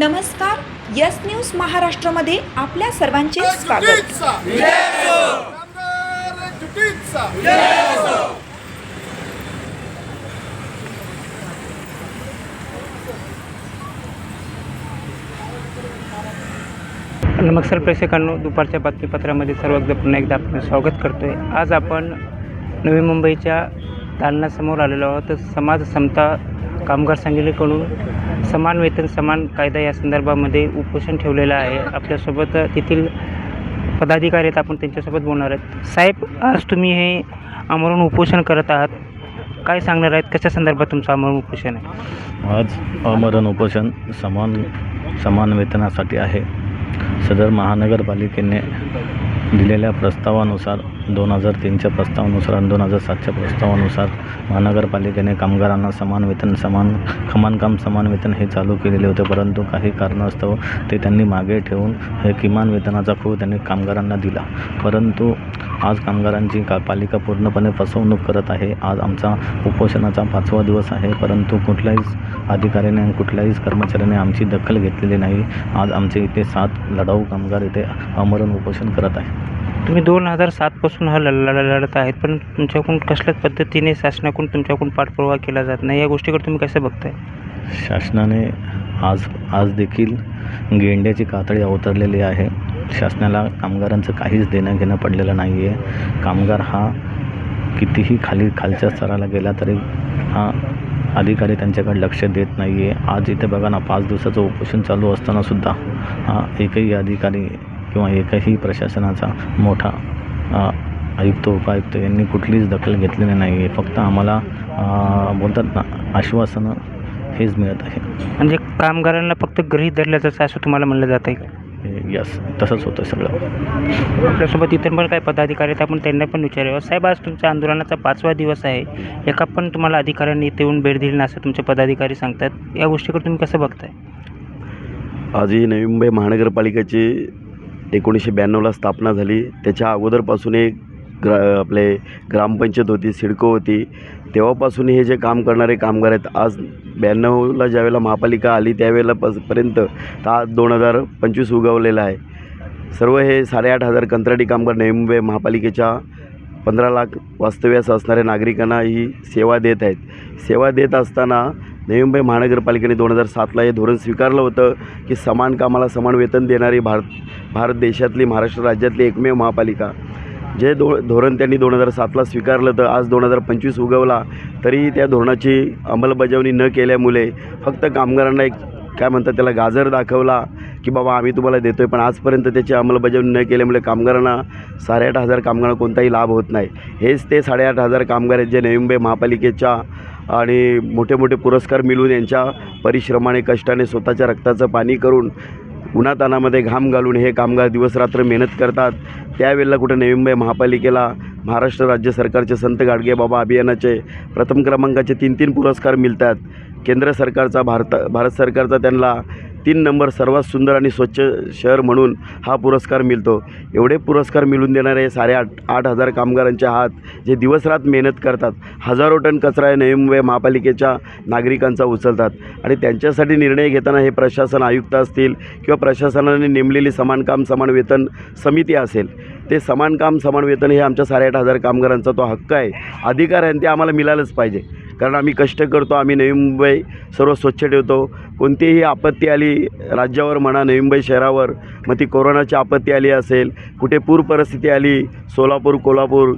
नमस्कार yes news महाराष्ट्रामध्ये आपल्या सर्वांचे स्वागत. नमस्कार प्रेक्षकांनो दुपारच्या बातमीपत्रामध्ये सर्वांचं पुन्हा एकदा आपण स्वागत करतो आहे आज आपण नवी मुंबईच्या दालनासमोर आलेलो आहोत. तर समाज समता कामगार संघटनेकडून समान वेतन समान कायदा या संदर्भामध्ये उपोषण ठेवलेलं आहे. आपल्यासोबत तेथील पदाधिकारी आहेत आपण त्यांच्यासोबत बोलणार आहेत. साहेब आज तुम्ही हे आमरण उपोषण करत आहात. काय सांगणार आहेत? कशा संदर्भात तुमचं आमरण उपोषण आहे? आज आमरण उपोषण समान समान वेतनासाठी आहे. सदर महानगरपालिकेने दिलेल्या प्रस्तावानुसार दोन हजार तीनच्या प्रस्तावानुसार आणि दोन हजार सातच्या प्रस्तावानुसार महानगरपालिकेने कामगारांना समान वेतन समान खमानकाम समान वेतन हे चालू केलेले होते. परंतु काही कारणास्तव ते त्यांनी मागे ठेवून हे किमान वेतनाचा खूप त्यांनी कामगारांना दिला. परंतु आज कामगारांची का पालिका पूर्णपणे फसवणूक करत आहे. आज आमचा उपोषणाचा पाचवा दिवस आहे. परंतु कुठल्याहीच अधिकाऱ्याने आणि कुठल्याहीच कर्मचाऱ्याने आमची दखल घेतलेली नाही. आज आमचे इथे सात लढाऊ कामगार इथे अमरण उपोषण करत आहे तुम्ही दोन हजार सातपासून हा लढा लढत आहेत पण तुमच्याकडून कसल्याच पद्धतीने शासनाकडून तुमच्याकडून पाठपुरावा केला जात नाही? या गोष्टीकडे तुम्ही कसं बघताय? शासनाने आज आज देखील गेंड्याची कातडी अवतरलेली आहे. शासनाला कामगारांचं काहीच देणं घेणं पडलेलं नाही आहे कामगार हा कितीही खाली खालच्या स्तराला गेला तरी हा अधिकारी त्यांच्याकडे लक्ष देत नाही आहे आज इथे बघा ना पाच दिवसाचं उपोषण चालू असतानासुद्धा हा एकही अधिकारी किंवा एकही प्रशासनाचा मोठा आयुक्त उपायुक्त यांनी कुठलीच दखल घेतलेली नाही आहे. फक्त आम्हाला बोलतात ना आश्वासनं हेच मिळत आहे. म्हणजे कामगारांना फक्त गृहीत धरलं जातं असं तुम्हाला म्हणलं जात आहे यस तसंच होतं सगळं. आपल्यासोबत इतर पण काही पदाधिकारी आहेत आपण त्यांना पण विचारूया. साहेब आज तुमच्या आंदोलनाचा पाचवा दिवस आहे. एका पण तुम्हाला अधिकाऱ्यांनी इथे येऊन भेट दिली नाही असं तुमचे पदाधिकारी सांगतात. या गोष्टीकडे तुम्ही कसं बघताय? आज ही नवी मुंबई महानगरपालिकेची एकोणीसशे ब्याण्णवला स्थापना झाली. त्याच्या अगोदरपासून एक ग्रा आपले ग्रामपंचायत होती सिडको होती. तेव्हापासून हे जे काम करणारे कामगार आहेत आज ब्याण्णवला ज्यावेळेला महापालिका आली त्यावेळेला पस पर्यंत आज दोन हजार पंचवीस उगवलेला आहे. सर्व हे साडेआठ हजार कंत्राटी कामगार नवी मुंबई महापालिकेच्या पंधरा लाख वास्तव्यास असणाऱ्या नागरिकांना ही सेवा देत आहेत. सेवा देत असताना नवी मुंबई महानगरपालिकेने दोन हजार सातला हे धोरण स्वीकारलं होतं की समान कामाला समान वेतन देणारी भारत भारत देशातली महाराष्ट्र राज्यातली एकमेव महापालिका. जे दो धोरण त्यांनी दोन हजार सातला स्वीकारलं तर आज दोन हजार पंचवीस उगवला तरी त्या धोरणाची अंमलबजावणी न केल्यामुळे फक्त कामगारांना एक काय म्हणतात त्याला गाजर दाखवला की बाबा आम्ही तुम्हाला देतो आहे पण आजपर्यंत त्याची अंमलबजावणी न केल्यामुळे कामगारांना साडेआठ हजार कामगारांना कोणताही लाभ होत नाही. हेच ते साडेआठ हजार कामगार आहेत जे नवी मुंबई महापालिकेच्या आणि मोठे मोठे पुरस्कार मिळून यांच्या परिश्रमाने कष्टाने स्वतःच्या रक्ताचं पाणी करून उन्हातानामध्ये घाम घालून हे कामगार दिवसरात्र मेहनत करतात. त्यावेळेला कुठं नवी मुंबई महापालिकेला महाराष्ट्र राज्य सरकारचे संत गाडगे बाबा अभियानाचे प्रथम क्रमांकाचे तीन तीन पुरस्कार मिळतात. केंद्र सरकारचा भारत भारत सरकारचा त्यांना तीन नंबर सर्वात सुंदर आणि स्वच्छ शहर म्हणून हा पुरस्कार मिळतो. एवढे पुरस्कार मिळून देणारे साडे आठ आठ हजार कामगारांच्या हात जे दिवसरात मेहनत करतात हजारो टन कचरा नवी मुंबई महापालिकेच्या नागरिकांचा उचलतात आणि त्यांच्यासाठी निर्णय घेताना हे प्रशासन आयुक्त असतील किंवा प्रशासनाने नेमलेली समान काम समान वेतन समिती असेल ते समान काम समान वेतन हे आमच्या साडेआठ हजार कामगारांचा तो हक्क आहे. अधिकार आहे आणि ते आम्हाला मिळालंच पाहिजे. कारण आम्ही कष्ट करतो आम्ही नवी मुंबई सर्व स्वच्छ ठेवतो. कोणतीही आपत्ती आली राज्यावर म्हणा नवी मुंबई शहरावर मग ती कोरोनाची आपत्ती आली असेल कुठे पूर परिस्थिती आली सोलापूर कोल्हापूर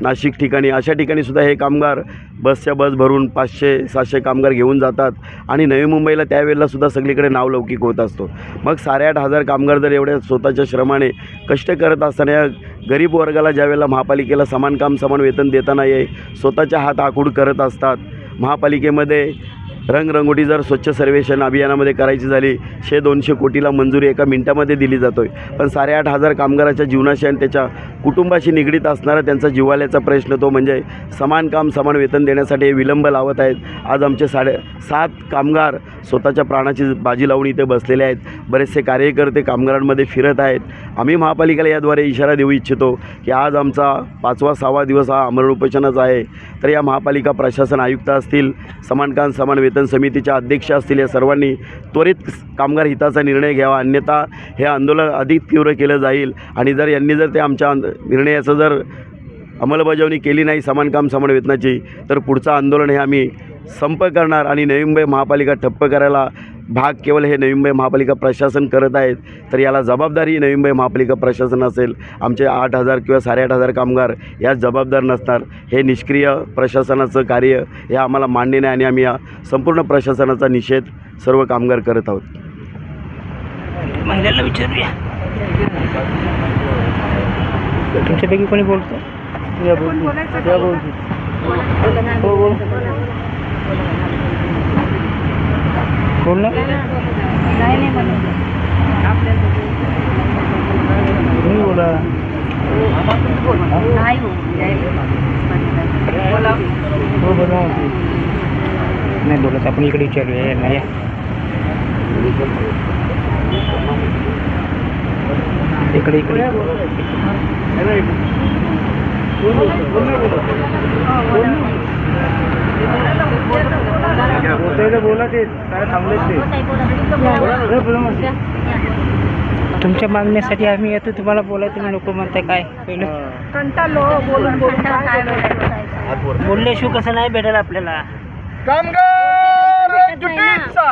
नाशिक ठिकाणी अशा ठिकाणी सुद्धा हे कामगार बसच्या बस भरून पाचशे सातशे कामगार घेऊन जातात आणि नवी मुंबईला त्यावेळेला सुद्धा सगळीकडे नावलौकिक होत असतो. मग साडेआठ हजार कामगार जर एवढ्या स्वतःच्या श्रमाने कष्ट करत असताना या गरीब वर्गाला ज्यावेळेला महापालिकेला समान काम समान वेतन देताना हे स्वतःच्या हात आखूड करत असतात महापालिकेमध्ये रंगरंगोटी जर स्वच्छ सर्वेक्षण अभियानामध्ये करायची झाली शे दोनशे कोटीला मंजुरी एका मिनटामध्ये दिली जातो आहे पण साडेआठ हजार कामगाराच्या जीवनाशी आणि त्याच्या कुटुंबाशी निगडीत असणारा त्यांचा जिवाल्याचा प्रश्न तो म्हणजे समान काम समान वेतन देण्यासाठी हे विलंब लावत आहेत. आज आमचे साडे सात कामगार स्वतःच्या प्राणाची बाजी लावून इथे बसलेले आहेत. बरेचसे कार्यकर्ते कामगारांमध्ये फिरत आहेत. आम्ही महापालिकेला याद्वारे इशारा देऊ इच्छितो की आज आमचा पाचवा सहावा दिवस हा अमरण उपोषणाचा आहे. तर या महापालिका प्रशासन आयुक्त असतील समान काम समान वेतन वेतन समितीच्या अध्यक्ष असतील या सर्वांनी त्वरित कामगार हिताचा निर्णय घ्यावा. अन्यथा हे आंदोलन अधिक तीव्र केलं जाईल. आणि जर यांनी जर ते आमच्या निर्णयाचं जर अंमलबजावणी केली नाही समान काम समान वेतनाची तर पुढचं आंदोलन हे आम्ही संप करणार आणि नवी मुंबई महापालिका ठप्प करायला भाग केवळ हे नवी मुंबई महापालिका प्रशासन करत आहेत तर याला जबाबदारी नवी मुंबई महापालिका प्रशासन असेल आमचे आठ हजार किंवा साडेआठ हजार कामगार यात जबाबदार नसणार. हे निष्क्रिय प्रशासनाचं कार्य हे आम्हाला मान्य नाही आणि आम्ही या संपूर्ण प्रशासनाचा निषेध सर्व कामगार करत आहोत. महिलांना विचारूया. तुमच्यापैकी कोणी बोलतो? या बोल या बोल हो बोल बोल ना तुम्ही बोला हो बोला नाही बोलत आपण इकडे विचारूया यांना या इकडे इकडे बोला ते. तुमच्या मागण्यासाठी आम्ही येतो तुम्हाला बोला तुम्ही नको म्हणताय काय? पहिलं. बोलल्याशिवाय कसं नाही भेटेल आपल्याला. कामगार एकजुटीचा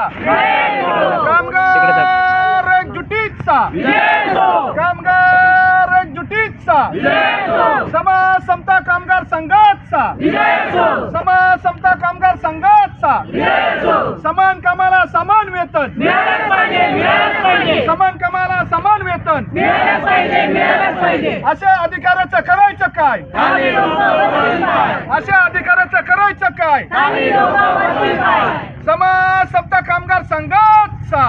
कामगार एकजुटीचा कामगार एकजुटीचा समाज समता कामगार संघाचा. समाज समता कामगार संघाचा. समान कामाला समान वेतन. समान कामाला समान वेतन. अशा अधिकाराचं करायचं काय? अशा अधिकाराचं करायचं काय? समाज समता कामगार संघाचा.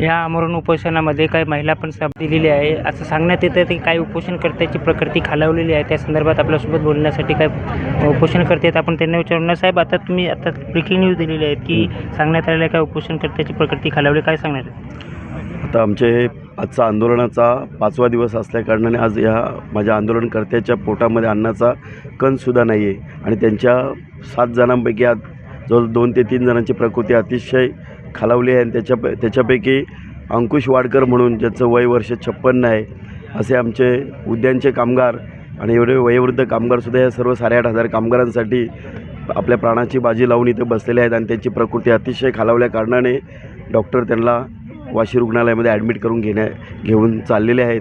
या आमरण उपोषणामध्ये काही महिला पण साथ दिलेली आहे. असं सांगण्यात येतं की काही उपोषणकर्त्याची प्रकृती खालावलेली आहे. त्या संदर्भात आपल्यासोबत बोलण्यासाठी काय उपोषणकर्ते आहेत. आपण त्यांना विचारून ना साहेब आता तुम्ही आता ब्रेकिंग न्यूज दिलेली आहेत की सांगण्यात आलेल्या काय उपोषणकर्त्याची प्रकृती खालावली. काय सांगणार आता आमचे हे आजचा आंदोलनाचा पाचवा दिवस असल्याकारणाने आज ह्या माझ्या आंदोलनकर्त्याच्या पोटामध्ये अन्नाचा कणसुद्धा नाही आहे आणि त्यांच्या सात जणांपैकी आज जवळ दोन ते तीन जणांची प्रकृती अतिशय खालावली आहे आणि त्याच्या त्याच्यापैकी अंकुश वाडकर म्हणून ज्याचं वय वर्ष छप्पन्न आहे असे आमचे उद्यानचे कामगार आणि एवढे वयोवृद्ध कामगारसुद्धा या सर्व साडेआठ हजार कामगारांसाठी आपल्या प्राणाची बाजी लावून इथे बसलेले आहेत आणि त्यांची प्रकृती अतिशय खालावल्या कारणाने डॉक्टर त्यांना वाशी रुग्णालयामध्ये ॲडमिट करून घेण्या घेऊन चाललेले आहेत.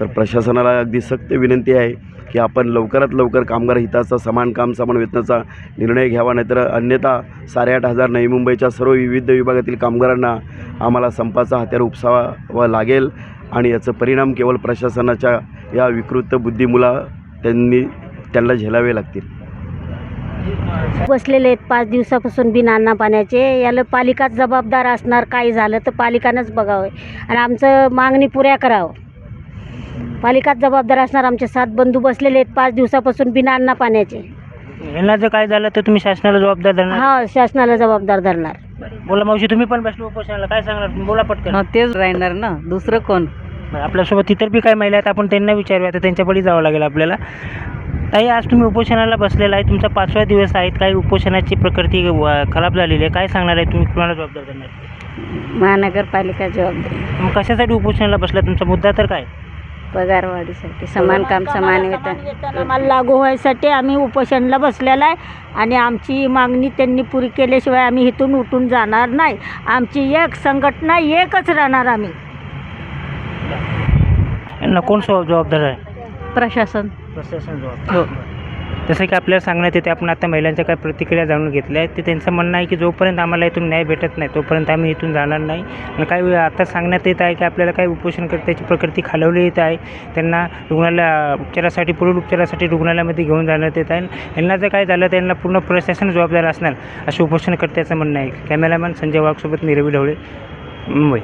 तर प्रशासनाला अगदी सक्त विनंती आहे की आपण लवकरात लवकर कामगार हिताचा समान काम समान वेतनाचा निर्णय घ्यावा नाहीतर अन्यथा साडेआठ हजार नवी मुंबईच्या सर्व विविध विभागातील कामगारांना आम्हाला संपाचा हत्यार उपसावा लागेल आणि याचं परिणाम केवळ प्रशासनाच्या या विकृत बुद्धीमुळं त्यांनी त्यांना झेलावे लागतील. बसलेले आहेत पाच दिवसापासून बिन अन्ना पाण्याचे. याला पालिकाच जबाबदार असणार काही झालं तर पालिकानंच बघावं. आणि आमचं मागणी पुऱ्या करावं. पालिकाच जबाबदार असणार आमचे सात बंधू बसलेले आहेत. पाच दिवसापासून बिना अन्ना पाण्याचे. यांना जर काय झालं तर तुम्ही शासनाला जबाबदार धरणार? हा शासनाला जबाबदार धरणार. बोला मावशी तुम्ही पण बसले उपोषणाला. काय सांगणार? तुम्ही बोला पटकन. हा तेच राहणार ना. दुसरं कोण? आपल्यासोबत इतर बी काही महिला आहेत आपण त्यांना विचारूया. तर त्यांच्या बळी जावं लागेल आपल्याला. ताई आज तुम्ही उपोषणाला बसलेला आहे. तुमचा पाचवा दिवस आहे. काही उपोषणाची प्रकृती व- खराब झालेली आहे. काय सांगणार आहे तुम्ही? कुणाला जबाबदार करणार महानगरपालिका जबाबदार. मग कशासाठी उपोषणाला बसला? तुमचा मुद्दा तर काय? पगारवाढीसाठी समान काम समान वेतन. आम्हाला लागू व्हायसाठी आम्ही उपोषणला बसलेला आहे आणि आमची मागणी त्यांनी पुरी केल्याशिवाय आम्ही इथून उठून जाणार नाही. आमची एक संघटना एकच राहणार आम्ही. यांना कोण जबाबदार आहे? प्रशासन. प्रशासन जबाबदार. जसं की आपल्याला सांगण्यात येते आपण आता महिलांच्या काय प्रतिक्रिया जाणून घेतल्या आहेत. ते त्यांचं म्हणणं आहे की जोपर्यंत आम्हाला इथून न्याय भेटत नाही तोपर्यंत आम्ही इथून जाणार नाही. आणि काही आता सांगण्यात येत आहे की आपल्याला काही उपोषणकर्त्याची प्रकृती खालवली येत आहे. त्यांना रुग्णालय उपचारासाठी पुढील उपचारासाठी रुग्णालयामध्ये घेऊन जाण्यात येत आहे. यांना जर काय झालं तर यांना पूर्ण प्रशासन जबाबदार असणार असे उपोषणकर्त्याचं म्हणणं आहे. कॅमेरामॅन संजय वाघसोबत मी रवी ढवळे मुंबई.